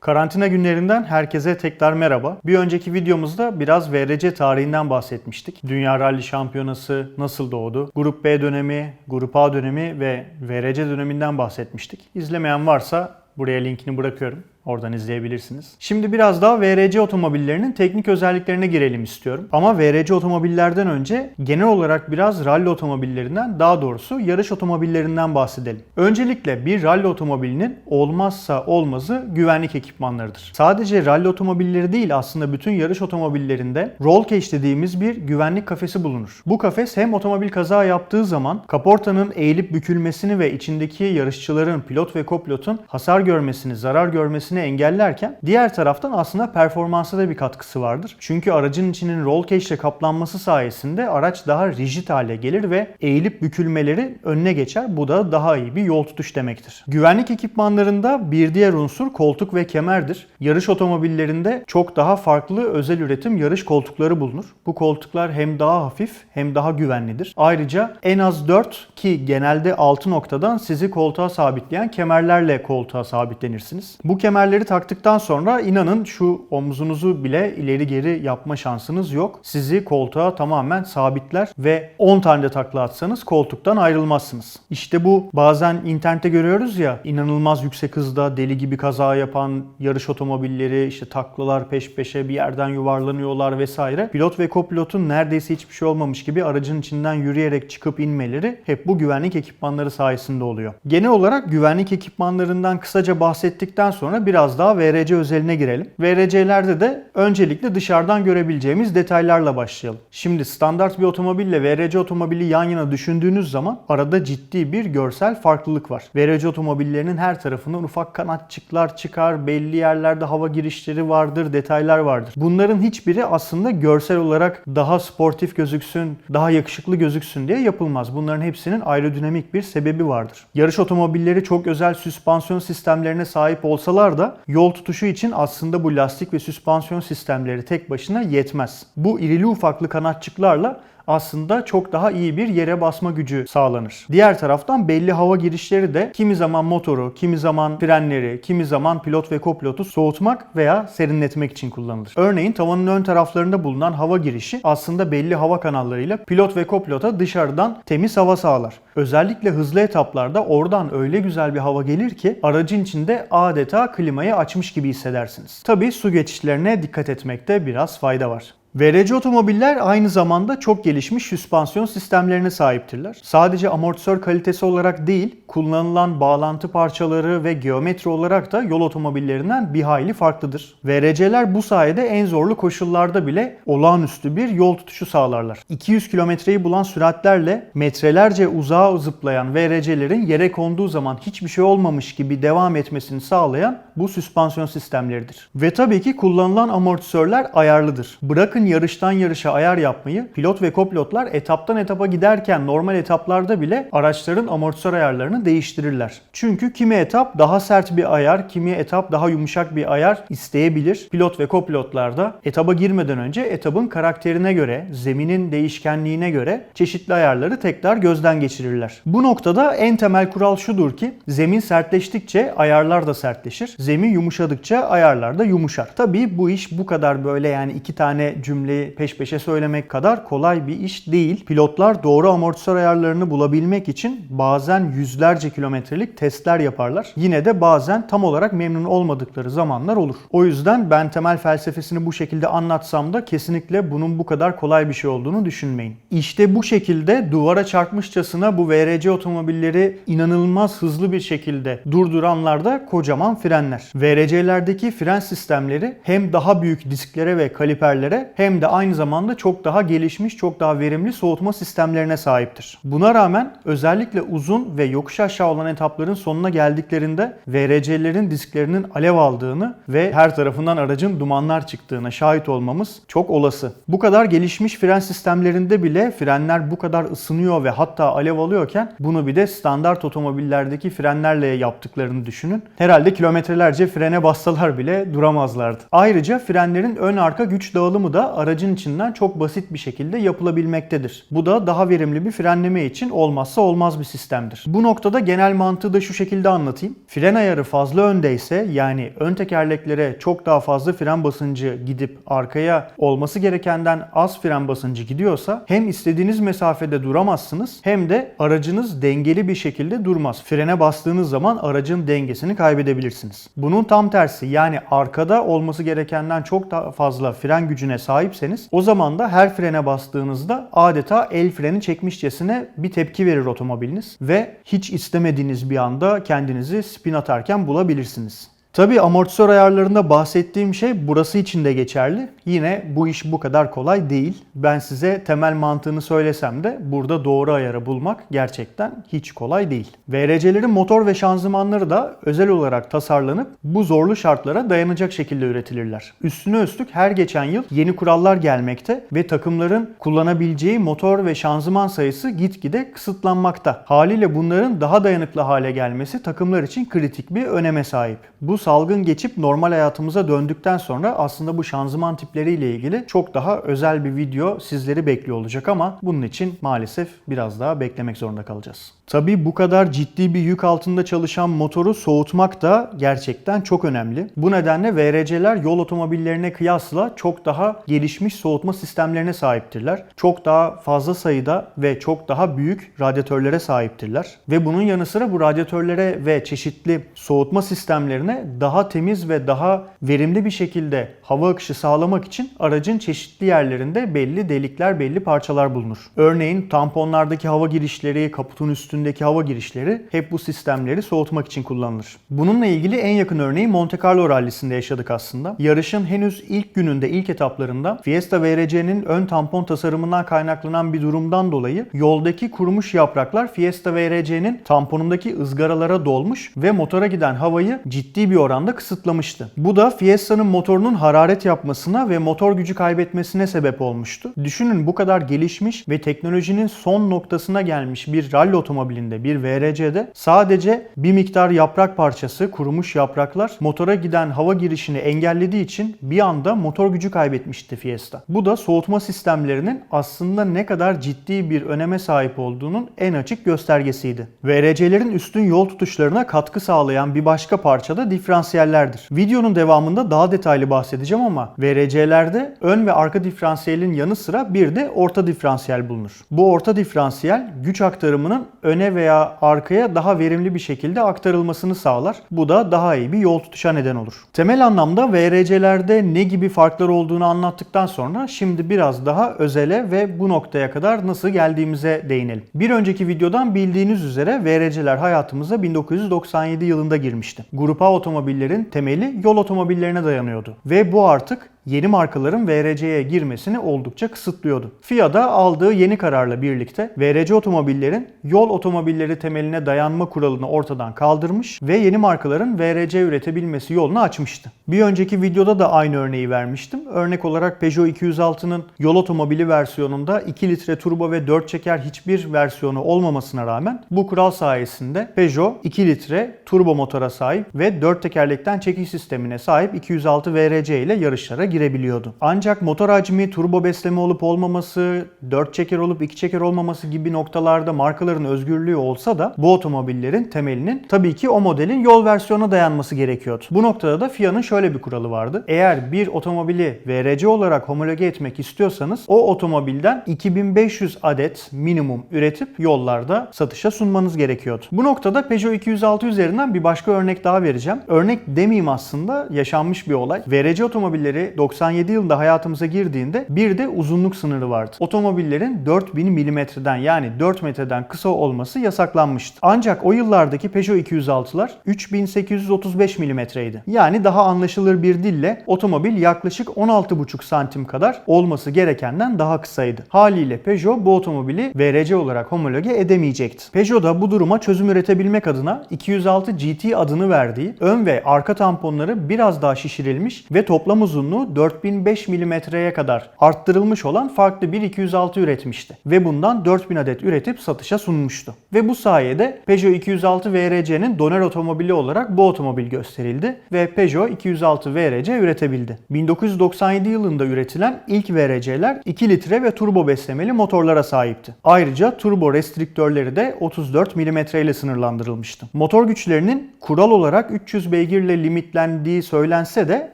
Karantina günlerinden herkese tekrar merhaba. Bir önceki videomuzda biraz VRC tarihinden bahsetmiştik. Dünya Rally Şampiyonası nasıl doğdu? Grup B dönemi, Grup A dönemi ve VRC döneminden bahsetmiştik. İzlemeyen varsa buraya linkini bırakıyorum. Oradan izleyebilirsiniz. Şimdi biraz daha VRC otomobillerinin teknik özelliklerine girelim istiyorum. Ama VRC otomobillerden önce genel olarak biraz rally otomobillerinden daha doğrusu yarış otomobillerinden bahsedelim. Öncelikle bir rally otomobilinin olmazsa olmazı güvenlik ekipmanlarıdır. Sadece rally otomobilleri değil aslında bütün yarış otomobillerinde roll cage dediğimiz bir güvenlik kafesi bulunur. Bu kafes hem otomobil kaza yaptığı zaman kaportanın eğilip bükülmesini ve içindeki yarışçıların pilot ve kopilotun hasar görmesini, zarar görmesini engellerken diğer taraftan aslında performansa da bir katkısı vardır. Çünkü aracın içinin roll cage ile kaplanması sayesinde araç daha rigid hale gelir ve eğilip bükülmeleri önüne geçer. Bu da daha iyi bir yol tutuş demektir. Güvenlik ekipmanlarında bir diğer unsur koltuk ve kemerdir. Yarış otomobillerinde çok daha farklı özel üretim yarış koltukları bulunur. Bu koltuklar hem daha hafif hem daha güvenlidir. Ayrıca en az 4 ki genelde 6 noktadan sizi koltuğa sabitleyen kemerlerle koltuğa sabitlenirsiniz. Bu kemerleri taktıktan sonra inanın şu omuzunuzu bile ileri geri yapma şansınız yok. Sizi koltuğa tamamen sabitler ve 10 tane de takla atsanız koltuktan ayrılmazsınız. İşte bu bazen internette görüyoruz ya inanılmaz yüksek hızda deli gibi kaza yapan yarış otomobilleri işte taklalar peş peşe bir yerden yuvarlanıyorlar vesaire. Pilot ve kopilotun neredeyse hiçbir şey olmamış gibi aracın içinden yürüyerek çıkıp inmeleri hep bu güvenlik ekipmanları sayesinde oluyor. Genel olarak güvenlik ekipmanlarından kısaca bahsettikten sonra biraz daha VRC özeline girelim. VRC'lerde de öncelikle dışarıdan görebileceğimiz detaylarla başlayalım. Şimdi standart bir otomobille VRC otomobili yan yana düşündüğünüz zaman arada ciddi bir görsel farklılık var. VRC otomobillerinin her tarafından ufak kanatçıklar çıkar, belli yerlerde hava girişleri vardır, detaylar vardır. Bunların hiçbiri aslında görsel olarak daha sportif gözüksün, daha yakışıklı gözüksün diye yapılmaz. Bunların hepsinin aerodinamik bir sebebi vardır. Yarış otomobilleri çok özel süspansiyon sistemlerine sahip olsalar da yol tutuşu için aslında bu lastik ve süspansiyon sistemleri tek başına yetmez. Bu irili ufaklı kanatçıklarla aslında çok daha iyi bir yere basma gücü sağlanır. Diğer taraftan belli hava girişleri de kimi zaman motoru, kimi zaman frenleri, kimi zaman pilot ve kopilotu soğutmak veya serinletmek için kullanılır. Örneğin tavanın ön taraflarında bulunan hava girişi aslında belli hava kanallarıyla pilot ve kopilota dışarıdan temiz hava sağlar. Özellikle hızlı etaplarda oradan öyle güzel bir hava gelir ki aracın içinde adeta klimayı açmış gibi hissedersiniz. Tabii su geçişlerine dikkat etmekte biraz fayda var. VRC otomobiller aynı zamanda çok gelişmiş süspansiyon sistemlerine sahiptirler. Sadece amortisör kalitesi olarak değil, kullanılan bağlantı parçaları ve geometri olarak da yol otomobillerinden bir hayli farklıdır. VRC'ler bu sayede en zorlu koşullarda bile olağanüstü bir yol tutuşu sağlarlar. 200 kilometreyi bulan süratlerle metrelerce uzağa zıplayan VRC'lerin yere konduğu zaman hiçbir şey olmamış gibi devam etmesini sağlayan bu süspansiyon sistemleridir. Ve tabii ki kullanılan amortisörler ayarlıdır. Bırakın yarıştan yarışa ayar yapmayı, pilot ve kopilotlar etaptan etapa giderken normal etaplarda bile araçların amortisör ayarlarını değiştirirler. Çünkü kimi etap daha sert bir ayar, kimi etap daha yumuşak bir ayar isteyebilir. Pilot ve kopilotlar da etaba girmeden önce etabın karakterine göre, zeminin değişkenliğine göre çeşitli ayarları tekrar gözden geçirirler. Bu noktada en temel kural şudur ki zemin sertleştikçe ayarlar da sertleşir. Zemin yumuşadıkça ayarlar da yumuşar. Tabii bu iş bu kadar böyle yani iki tane cümleyi peş peşe söylemek kadar kolay bir iş değil. Pilotlar doğru amortisör ayarlarını bulabilmek için bazen yüzlerce kilometrelik testler yaparlar. Yine de bazen tam olarak memnun olmadıkları zamanlar olur. O yüzden ben temel felsefesini bu şekilde anlatsam da kesinlikle bunun bu kadar kolay bir şey olduğunu düşünmeyin. İşte bu şekilde duvara çarpmışçasına bu VRC otomobilleri inanılmaz hızlı bir şekilde durduranlar da kocaman frenler. VRC'lerdeki fren sistemleri hem daha büyük disklere ve kaliperlere hem de aynı zamanda çok daha gelişmiş, çok daha verimli soğutma sistemlerine sahiptir. Buna rağmen özellikle uzun ve yokuş aşağı olan etapların sonuna geldiklerinde VRC'lerin disklerinin alev aldığını ve her tarafından aracın dumanlar çıktığına şahit olmamız çok olası. Bu kadar gelişmiş fren sistemlerinde bile frenler bu kadar ısınıyor ve hatta alev alıyorken bunu bir de standart otomobillerdeki frenlerle yaptıklarını düşünün. Herhalde kilometrelerce frene bassalar bile duramazlardı. Ayrıca frenlerin ön arka güç dağılımı da aracın içinden çok basit bir şekilde yapılabilmektedir. Bu da daha verimli bir frenleme için olmazsa olmaz bir sistemdir. Bu noktada genel mantığı da şu şekilde anlatayım. Fren ayarı fazla öndeyse yani ön tekerleklere çok daha fazla fren basıncı gidip arkaya olması gerekenden az fren basıncı gidiyorsa hem istediğiniz mesafede duramazsınız hem de aracınız dengeli bir şekilde durmaz. Frene bastığınız zaman aracın dengesini kaybedebilirsiniz. Bunun tam tersi yani arkada olması gerekenden çok daha fazla fren gücüne sahipseniz o zaman da her frene bastığınızda adeta el freni çekmişçesine bir tepki verir otomobiliniz ve hiç istemediğiniz bir anda kendinizi spin atarken bulabilirsiniz. Tabi amortisör ayarlarında bahsettiğim şey burası için de geçerli. Yine bu iş bu kadar kolay değil. Ben size temel mantığını söylesem de burada doğru ayarı bulmak gerçekten hiç kolay değil. VRC'lerin motor ve şanzımanları da özel olarak tasarlanıp bu zorlu şartlara dayanacak şekilde üretilirler. Üstüne üstlük her geçen yıl yeni kurallar gelmekte ve takımların kullanabileceği motor ve şanzıman sayısı gitgide kısıtlanmakta. Haliyle bunların daha dayanıklı hale gelmesi takımlar için kritik bir öneme sahip. Bu salgın geçip normal hayatımıza döndükten sonra aslında bu şanzıman tipleriyle ilgili çok daha özel bir video sizleri bekliyor olacak ama bunun için maalesef biraz daha beklemek zorunda kalacağız. Tabii bu kadar ciddi bir yük altında çalışan motoru soğutmak da gerçekten çok önemli. Bu nedenle VRC'ler yol otomobillerine kıyasla çok daha gelişmiş soğutma sistemlerine sahiptirler. Çok daha fazla sayıda ve çok daha büyük radyatörlere sahiptirler. Ve bunun yanı sıra bu radyatörlere ve çeşitli soğutma sistemlerine daha temiz ve daha verimli bir şekilde hava akışı sağlamak için aracın çeşitli yerlerinde belli delikler, belli parçalar bulunur. Örneğin tamponlardaki hava girişleri, kaputun üstündeki hava girişleri hep bu sistemleri soğutmak için kullanılır. Bununla ilgili en yakın örneği Monte Carlo rallisinde yaşadık aslında. Yarışın henüz ilk gününde, ilk etaplarında Fiesta VRC'nin ön tampon tasarımından kaynaklanan bir durumdan dolayı yoldaki kurumuş yapraklar Fiesta VRC'nin tamponundaki ızgaralara dolmuş ve motora giden havayı ciddi bir oranda kısıtlamıştı. Bu da Fiesta'nın motorunun hararet yapmasına ve motor gücü kaybetmesine sebep olmuştu. Düşünün bu kadar gelişmiş ve teknolojinin son noktasına gelmiş bir rally otomobilinde, bir VRC'de sadece bir miktar yaprak parçası, kurumuş yapraklar motora giden hava girişini engellediği için bir anda motor gücü kaybetmişti Fiesta. Bu da soğutma sistemlerinin aslında ne kadar ciddi bir öneme sahip olduğunun en açık göstergesiydi. VRC'lerin üstün yol tutuşlarına katkı sağlayan bir başka parça da diferansiyellerdir. Videonun devamında daha detaylı bahsedeceğim ama VRC'lerde ön ve arka diferansiyelin yanı sıra bir de orta diferansiyel bulunur. Bu orta diferansiyel güç aktarımının öne veya arkaya daha verimli bir şekilde aktarılmasını sağlar. Bu da daha iyi bir yol tutuşa neden olur. Temel anlamda VRC'lerde ne gibi farklar olduğunu anlattıktan sonra şimdi biraz daha özele ve bu noktaya kadar nasıl geldiğimize değinelim. Bir önceki videodan bildiğiniz üzere VRC'ler hayatımıza 1997 yılında girmişti. Grup A otomobillerin temeli yol otomobillerine dayanıyordu. Ve bu artık yeni markaların VRC'ye girmesini oldukça kısıtlıyordu. FIA da aldığı yeni kararla birlikte VRC otomobillerin yol otomobilleri temeline dayanma kuralını ortadan kaldırmış ve yeni markaların VRC üretebilmesi yolunu açmıştı. Bir önceki videoda da aynı örneği vermiştim. Örnek olarak Peugeot 206'nın yol otomobili versiyonunda 2 litre turbo ve 4 çeker hiçbir versiyonu olmamasına rağmen bu kural sayesinde Peugeot 2 litre turbo motora sahip ve 4 tekerlekten çekiş sistemine sahip 206 VRC ile yarışlara girebiliyordu. Ancak motor hacmi, turbo besleme olup olmaması, 4 çeker olup 2 çeker olmaması gibi noktalarda markaların özgürlüğü olsa da bu otomobillerin temelinin tabii ki o modelin yol versiyonuna dayanması gerekiyordu. Bu noktada da FIA'nın şöyle bir kuralı vardı. Eğer bir otomobili VRC olarak homologe etmek istiyorsanız o otomobilden 2500 adet minimum üretip yollarda satışa sunmanız gerekiyordu. Bu noktada Peugeot 206 üzerinden bir başka örnek daha vereceğim. Örnek demeyeyim aslında yaşanmış bir olay. VRC otomobilleri 97 yılında hayatımıza girdiğinde bir de uzunluk sınırı vardı. Otomobillerin 4000 milimetreden yani 4 metreden kısa olması yasaklanmıştı. Ancak o yıllardaki Peugeot 206'lar 3835 milimetreydi. Yani daha anlaşılır bir dille otomobil yaklaşık 16,5 santim kadar olması gerekenden daha kısaydı. Haliyle Peugeot bu otomobili VRC olarak homologe edemeyecekti. Peugeot da bu duruma çözüm üretebilmek adına 206 GT adını verdiği ön ve arka tamponları biraz daha şişirilmiş ve toplam uzunluğu maksimumunu 4005 milimetreye kadar arttırılmış olan farklı bir 206 üretmişti. Ve bundan 4000 adet üretip satışa sunmuştu. Ve bu sayede Peugeot 206 VRC'nin doner otomobili olarak bu otomobil gösterildi ve Peugeot 206 VRC üretebildi. 1997 yılında üretilen ilk VRC'ler 2 litre ve turbo beslemeli motorlara sahipti. Ayrıca turbo restriktörleri de 34 mm ile sınırlandırılmıştı. Motor güçlerinin kural olarak 300 beygirle limitlendiği söylense de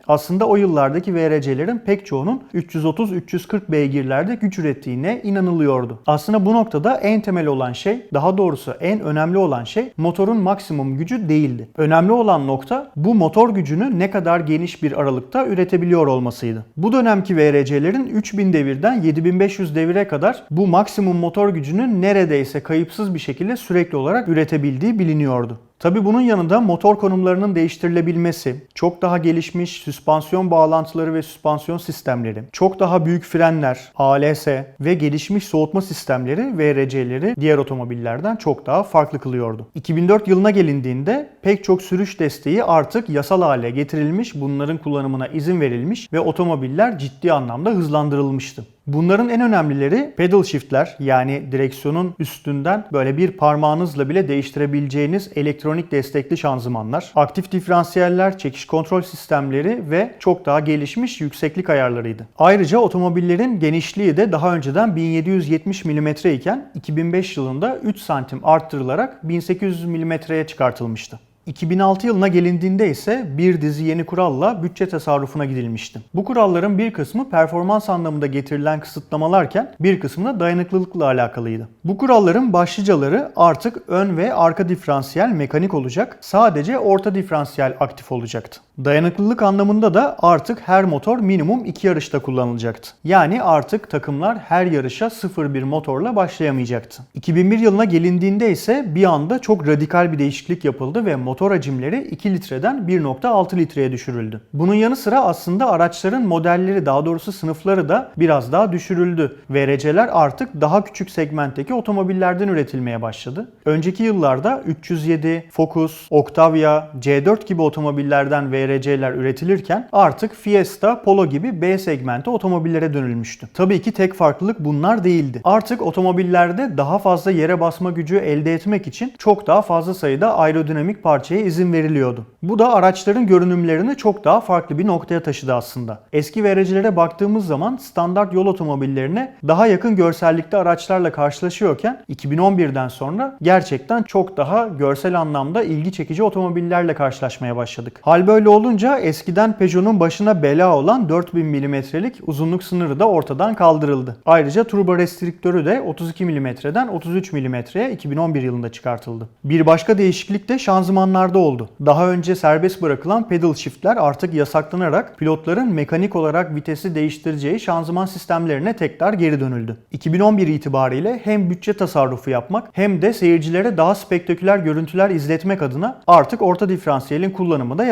aslında o yıllardaki VRC'lerin pek çoğunun 330-340 beygirlerde güç ürettiğine inanılıyordu. Aslında bu noktada en temel olan şey, daha doğrusu en önemli olan şey motorun maksimum gücü değildi. Önemli olan nokta bu motor gücünü ne kadar geniş bir aralıkta üretebiliyor olmasıydı. Bu dönemki VRC'lerin 3000 devirden 7500 devire kadar bu maksimum motor gücünü neredeyse kayıpsız bir şekilde sürekli olarak üretebildiği biliniyordu. Tabi bunun yanında motor konumlarının değiştirilebilmesi, çok daha gelişmiş süspansiyon bağlantıları ve süspansiyon sistemleri, çok daha büyük frenler, ALS ve gelişmiş soğutma sistemleri VRC'leri diğer otomobillerden çok daha farklı kılıyordu. 2004 yılına gelindiğinde pek çok sürüş desteği artık yasal hale getirilmiş, bunların kullanımına izin verilmiş ve otomobiller ciddi anlamda hızlandırılmıştı. Bunların en önemlileri pedal shift'ler yani direksiyonun üstünden böyle bir parmağınızla bile değiştirebileceğiniz elektronik destekli şanzımanlar, aktif diferansiyeller, çekiş kontrol sistemleri ve çok daha gelişmiş yükseklik ayarlarıydı. Ayrıca otomobillerin genişliği de daha önceden 1770 mm iken 2005 yılında 3 santim arttırılarak 1800 mm'ye çıkartılmıştı. 2006 yılına gelindiğinde ise bir dizi yeni kuralla bütçe tasarrufuna gidilmişti. Bu kuralların bir kısmı performans anlamında getirilen kısıtlamalarken bir kısmı da dayanıklılıkla alakalıydı. Bu kuralların başlıcaları artık ön ve arka diferansiyel mekanik olacak, sadece orta diferansiyel aktif olacaktı. Dayanıklılık anlamında da artık her motor minimum 2 yarışta kullanılacaktı. Yani artık takımlar her yarışa 0-1 motorla başlayamayacaktı. 2001 yılına gelindiğinde ise bir anda çok radikal bir değişiklik yapıldı ve motor hacimleri 2 litreden 1.6 litreye düşürüldü. Bunun yanı sıra aslında araçların modelleri daha doğrusu sınıfları da biraz daha düşürüldü. VRC'ler artık daha küçük segmentteki otomobillerden üretilmeye başladı. Önceki yıllarda 307, Focus, Octavia, C4 gibi otomobillerden VRC'ler üretilirken artık Fiesta, Polo gibi B segmenti otomobillere dönülmüştü. Tabii ki tek farklılık bunlar değildi. Artık otomobillerde daha fazla yere basma gücü elde etmek için çok daha fazla sayıda aerodinamik parçaya izin veriliyordu. Bu da araçların görünümlerini çok daha farklı bir noktaya taşıdı aslında. Eski VRC'lere baktığımız zaman standart yol otomobillerine daha yakın görsellikte araçlarla karşılaşıyorken 2011'den sonra gerçekten çok daha görsel anlamda ilgi çekici otomobillerle karşılaşmaya başladık. Hal böyle olunca eskiden Peugeot'un başına bela olan 4000 mm'lik uzunluk sınırı da ortadan kaldırıldı. Ayrıca turbo restriktörü de 32 mm'den 33 mm'ye 2011 yılında çıkartıldı. Bir başka değişiklik de şanzımanlarda oldu. Daha önce serbest bırakılan pedal shift'ler artık yasaklanarak pilotların mekanik olarak vitesi değiştireceği şanzıman sistemlerine tekrar geri dönüldü. 2011 itibariyle hem bütçe tasarrufu yapmak hem de seyircilere daha spektaküler görüntüler izletmek adına artık orta diferansiyelin kullanımı da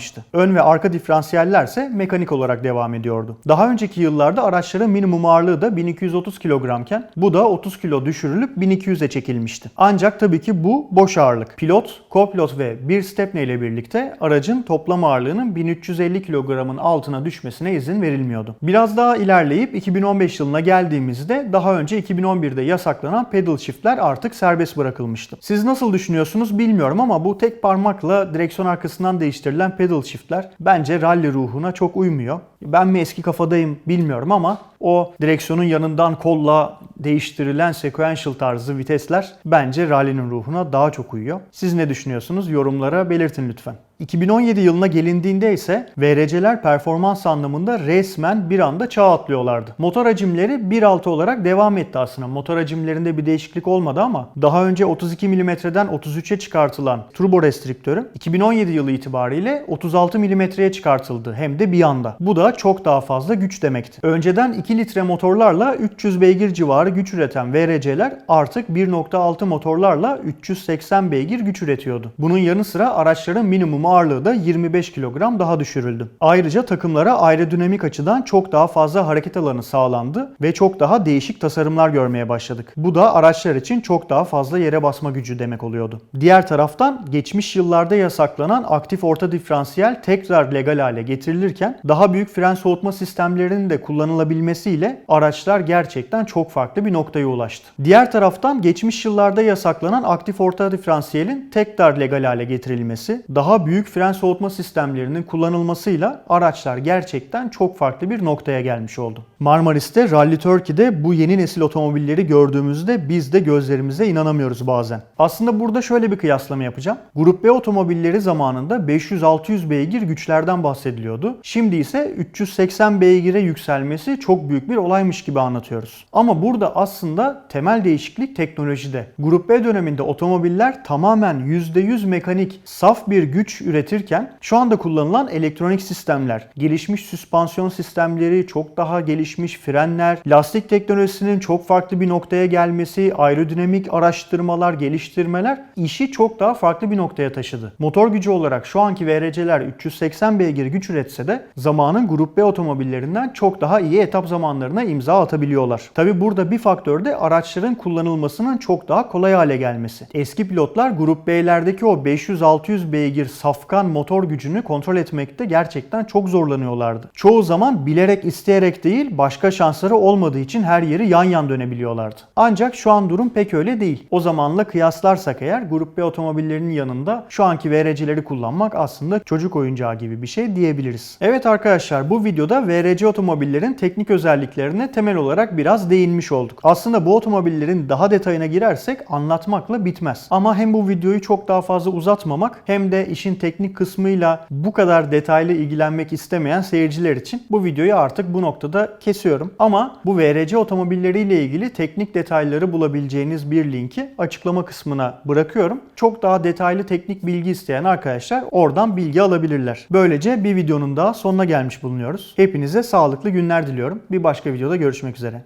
yasaklanmıştı. Ön ve arka diferansiyeller ise mekanik olarak devam ediyordu. Daha önceki yıllarda araçların minimum ağırlığı da 1230 kilogramken bu da 30 kilo düşürülüp 1200'e çekilmişti. Ancak tabii ki bu boş ağırlık. Pilot, kopilot ve bir stepney ile birlikte aracın toplam ağırlığının 1350 kilogramın altına düşmesine izin verilmiyordu. Biraz daha ilerleyip 2015 yılına geldiğimizde daha önce 2011'de yasaklanan pedal shift'ler artık serbest bırakılmıştı. Siz nasıl düşünüyorsunuz bilmiyorum ama bu tek parmakla direksiyon arkasından değiştirilen pedal shift'ler bence rally ruhuna çok uymuyor. Ben mi eski kafadayım bilmiyorum ama o direksiyonun yanından kolla değiştirilen sequential tarzı vitesler bence rally'nin ruhuna daha çok uyuyor. Siz ne düşünüyorsunuz? Yorumlara belirtin lütfen. 2017 yılına gelindiğinde ise VRC'ler performans anlamında resmen bir anda çağ atlıyorlardı. Motor hacimleri 1.6 olarak devam etti aslında. Motor hacimlerinde bir değişiklik olmadı ama daha önce 32 mm'den 33'e çıkartılan turbo restriktörü 2017 yılı itibariyle 36 mm'ye çıkartıldı hem de bir anda. Bu da çok daha fazla güç demekti. Önceden 2 litre motorlarla 300 beygir civarı güç üreten VRC'ler artık 1.6 motorlarla 380 beygir güç üretiyordu. Bunun yanı sıra araçların minimum ağırlığı da 25 kilogram daha düşürüldü. Ayrıca takımlara aerodinamik açıdan çok daha fazla hareket alanı sağlandı ve çok daha değişik tasarımlar görmeye başladık. Bu da araçlar için çok daha fazla yere basma gücü demek oluyordu. Diğer taraftan geçmiş yıllarda yasaklanan aktif orta diferansiyel tekrar legal hale getirilirken daha büyük fren soğutma sistemlerinin de kullanılabilmesiyle araçlar gerçekten çok farklı bir noktaya ulaştı. Diğer taraftan geçmiş yıllarda yasaklanan aktif orta diferansiyelin tekrar legal hale getirilmesi, daha büyük fren soğutma sistemlerinin kullanılmasıyla araçlar gerçekten çok farklı bir noktaya gelmiş oldu. Marmaris'te Rally Turkey'de bu yeni nesil otomobilleri gördüğümüzde biz de gözlerimize inanamıyoruz bazen. Aslında burada şöyle bir kıyaslama yapacağım. Grup B otomobilleri zamanında 500-600 beygir güçlerden bahsediliyordu. Şimdi ise 380 beygire yükselmesi çok büyük bir olaymış gibi anlatıyoruz. Ama burada aslında temel değişiklik teknolojide. Grup B döneminde otomobiller tamamen %100 mekanik, saf bir güç üretirken şu anda kullanılan elektronik sistemler, gelişmiş süspansiyon sistemleri, çok daha gelişmiş frenler, lastik teknolojisinin çok farklı bir noktaya gelmesi, aerodinamik araştırmalar, geliştirmeler işi çok daha farklı bir noktaya taşıdı. Motor gücü olarak şu anki VRC'ler 380 beygir güç üretse de zamanın Grup B otomobillerinden çok daha iyi etap zamanlarına imza atabiliyorlar. Tabi burada bir faktör de araçların kullanılmasının çok daha kolay hale gelmesi. Eski pilotlar Grup B'lerdeki o 500-600 beygir safkan motor gücünü kontrol etmekte gerçekten çok zorlanıyorlardı. Çoğu zaman bilerek isteyerek değil başka şansları olmadığı için her yeri yan yan dönebiliyorlardı. Ancak şu an durum pek öyle değil. O zamanla kıyaslarsak eğer Grup B otomobillerinin yanında şu anki VRC'leri kullanmak aslında çocuk oyuncağı gibi bir şey diyebiliriz. Evet arkadaşlar bu videoda VRC otomobillerin teknik özelliklerine temel olarak biraz değinmiş olduk. Aslında bu otomobillerin daha detayına girersek anlatmakla bitmez. Ama hem bu videoyu çok daha fazla uzatmamak hem de işin teknik kısmıyla bu kadar detaylı ilgilenmek istemeyen seyirciler için bu videoyu artık bu noktada kesiyorum. Ama bu VRC otomobilleriyle ilgili teknik detayları bulabileceğiniz bir linki açıklama kısmına bırakıyorum. Çok daha detaylı teknik bilgi isteyen arkadaşlar oradan bilgi alabilirler. Böylece bir videonun daha sonuna gelmiş bulunuyoruz. Hepinize sağlıklı günler diliyorum. Bir başka videoda görüşmek üzere.